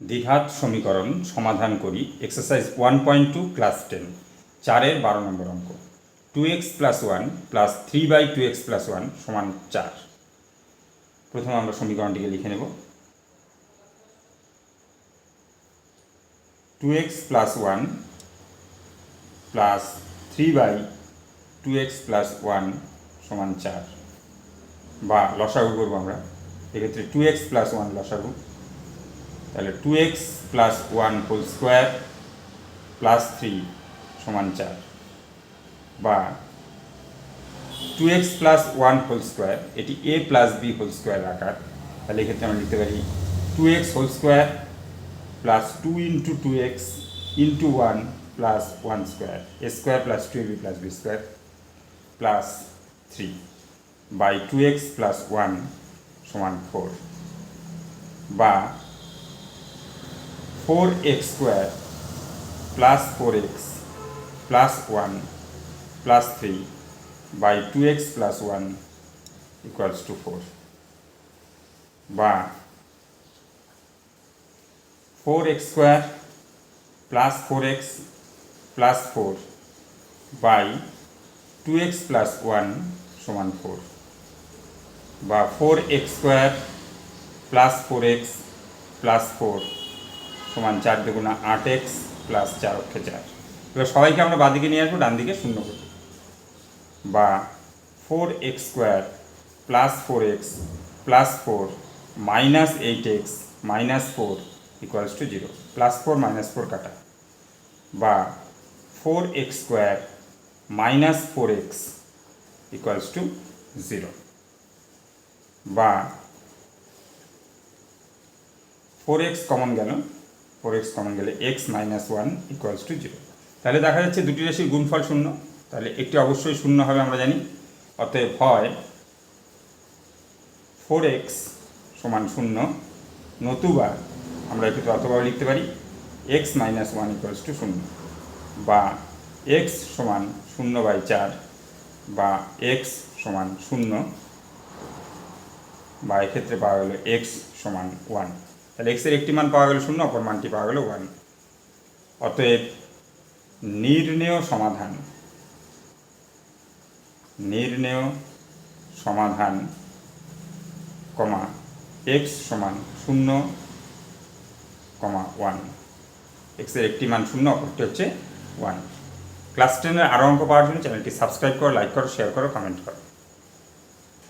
দ্বিঘাত সমীকরণ সমাধান করি। Exercise one point two class ten চারের বারো নম্বর অঙ্ক। Two x plus one plus three by two x plus one সমান চার। প্রথমে আমরা সমীকরণটিকে লিখে নেব। Two x plus one plus three by two x plus one সমান চার। বা লসাগু করব আমরা। এক্ষেত্রে টু এক্স প্লাস ওয়ান লসাগু। তাহলে two x plus one whole square plus three সমান চার বা two x plus one whole square এটি A plus B whole square আকার। তাহলে এক্ষেত্রে আমরা লিখতে পারি two x whole square plus two into two x into one plus one square A square plus two B plus B square plus three by two x plus one সমান four বা four x square plus four x plus one plus three by two x plus one equals to four বা four x square plus four x plus four by two x plus one সমান four বা four x square plus four x plus four সমান চার দুগুণা আট x plus চার অক্ষে চার। এবার সবাইকে আমরা বাদিকে নিয়ে আসব, ডান দিকে শূন্য করব বা four x square plus four x plus four minus eight x minus four equals to zero plus four minus four কাটা। বা four x square minus four x equals to zero বা ফোর এক্স কমন গেল। Four x common গেলে x minus one equals to zero তাহলে দেখা যাচ্ছে দুটি রাশির গুণফল শূন্য। তাহলে একটি অবশ্যই শূন্য হবে আমরা জানি। অতএব হয় ফোর এক্স সমান শূন্য নতুবা আমরা একটু অথবা লিখতে পারি x minus one equals to শূন্য বা এক্স সমান শূন্য বাই চার বা এক্স সমান শূন্য বা এক্ষেত্রে পাওয়া গেল এক্স সমান ওয়ান তাহলে এক্সের একটি মান পাওয়া গেল শূন্য, অপর মানটি পাওয়া গেল ওয়ান অতএব নির্ণেয় সমাধান নির্ণেয় সমাধান, কমা এক্স সমান শূন্য, কমা ওয়ান এক্সের একটি মান শূন্য, অপরটি হচ্ছে ওয়ান ক্লাস টেনের আরও অঙ্ক পাওয়ার জন্য চ্যানেলটি সাবস্ক্রাইব করো লাইক করো শেয়ার করো কমেন্ট করো।